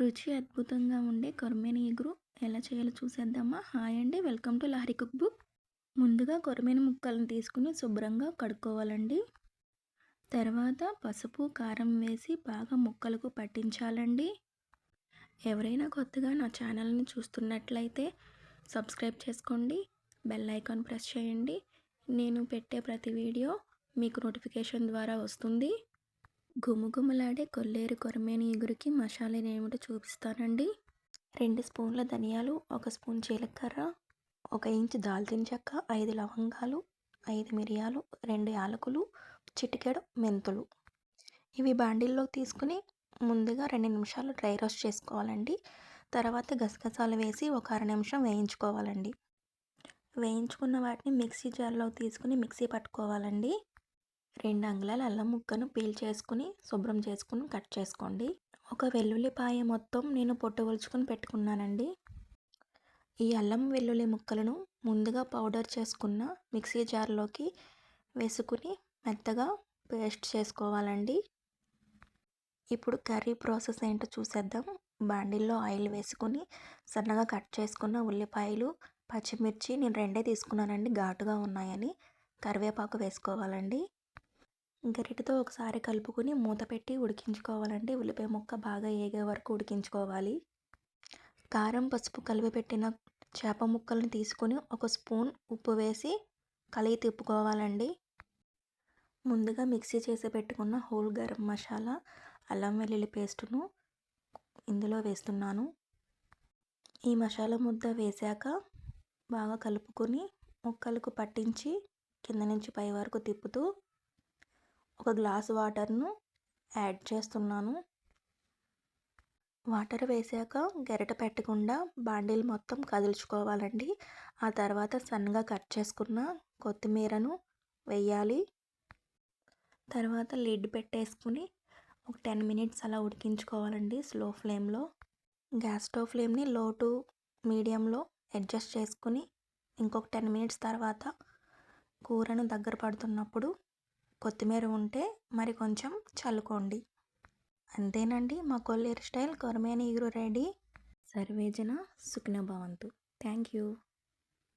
రుచి అద్భుతంగా ఉండే కొరమేని ఎగురు ఎలా చేయాలో చూసేద్దామా? హాయ్ అండి. Welcome to Lahari cook book. ముందుగా కొరమేని ముక్కలను తీసుకుని శుభ్రంగా కడుక్కోవాలండి. తర్వాత పసుపు కారం వేసి బాగా ముక్కలకు పట్టించాలండి. ఎవరైనా కొత్తగా నా ఛానల్ని చూస్తున్నట్లయితే సబ్స్క్రైబ్ చేసుకోండి. బెల్ ఐకాన్ ప్రెస్ చేయండి. నేను పెట్టే ప్రతి వీడియో మీకు నోటిఫికేషన్ ద్వారా వస్తుంది. గుమగుమలాడే కొల్లేరు కొరమేని ఎగురికి మసాలానేమిటో చూపిస్తానండి. రెండు స్పూన్ల ధనియాలు ఒక స్పూన్ జీలకర్ర ఒక ఇంచ్ దాల్చిన చెక్క ఐదు లవంగాలు ఐదు మిరియాలు రెండు యాలకులు చిటికెడు మెంతులు. ఇవి బాండిల్లో తీసుకుని ముందుగా రెండు నిమిషాలు డ్రై రోస్ట్ చేసుకోవాలండి. తర్వాత గసగసాలు వేసి ఒక అర నిమిషం వేయించుకోవాలండి. వేయించుకున్న వాటిని మిక్సీ జార్లో తీసుకుని మిక్సీ పట్టుకోవాలండి. రెండు అంగుళాల అల్లం ముక్కను పీల్ చేసుకుని శుభ్రం చేసుకుని కట్ చేసుకోండి. ఒక వెల్లుల్లిపాయ మొత్తం నేను పొట్టవలుచుకొని పెట్టుకున్నానండి. ఈ అల్లం వెల్లుల్లి ముక్కలను ముందుగా పౌడర్ చేసుకున్న మిక్సీ జార్లోకి వేసుకుని మెత్తగా పేస్ట్ చేసుకోవాలండి. ఇప్పుడు కర్రీ ప్రాసెస్ ఏంటో చూసేద్దాం. బాండిల్లో ఆయిల్ వేసుకొని సన్నగా కట్ చేసుకున్న ఉల్లిపాయలు పచ్చిమిర్చి నేను రెండే తీసుకున్నానండి ఘాటుగా ఉన్నాయని. కరివేపాకు వేసుకోవాలండి. గరిటతో ఒకసారి కలుపుకొని మూత పెట్టి ఉడికించుకోవాలండి. ఉల్లిపాయ ముక్క బాగా ఏగే వరకు ఉడికించుకోవాలి. కారం పసుపు కలిపి పెట్టిన చేప ముక్కలను తీసుకొని ఒక స్పూన్ ఉప్పు వేసి కలిగి తిప్పుకోవాలండి. ముందుగా మిక్సీ చేసి పెట్టుకున్న హోల్ గరం మసాలా అల్లం వెల్లుల్లి పేస్టును ఇందులో వేస్తున్నాను. ఈ మసాలా ముద్ద వేశాక బాగా కలుపుకొని ముక్కలకు పట్టించి కింద నుంచి పై వరకు తిప్పుతూ ఒక గ్లాస్ వాటర్ను యాడ్ చేస్తున్నాను. వాటర్ వేసాక గరిట పెట్టకుండా బాండీలు మొత్తం కదుల్చుకోవాలండి. ఆ తర్వాత సన్నగా కట్ చేసుకున్న కొత్తిమీరను వేయాలి. తర్వాత లిడ్ పెట్టేసుకుని ఒక టెన్ మినిట్స్ అలా ఉడికించుకోవాలండి స్లో ఫ్లేమ్లో. గ్యాస్ స్టవ్ ఫ్లేమ్ని లో టు మీడియంలో అడ్జస్ట్ చేసుకుని ఇంకొక టెన్ మినిట్స్ తర్వాత కూరను దగ్గర పడుతున్నప్పుడు కొత్తిమీర ఉంటే మరి కొంచెం చల్లుకోండి. అంతేనండి మా కొల్లేరు స్టైల్. కొరమేని ఇగురు రెడీ. సర్వేజన సుఖిన భవంతు. Thank you.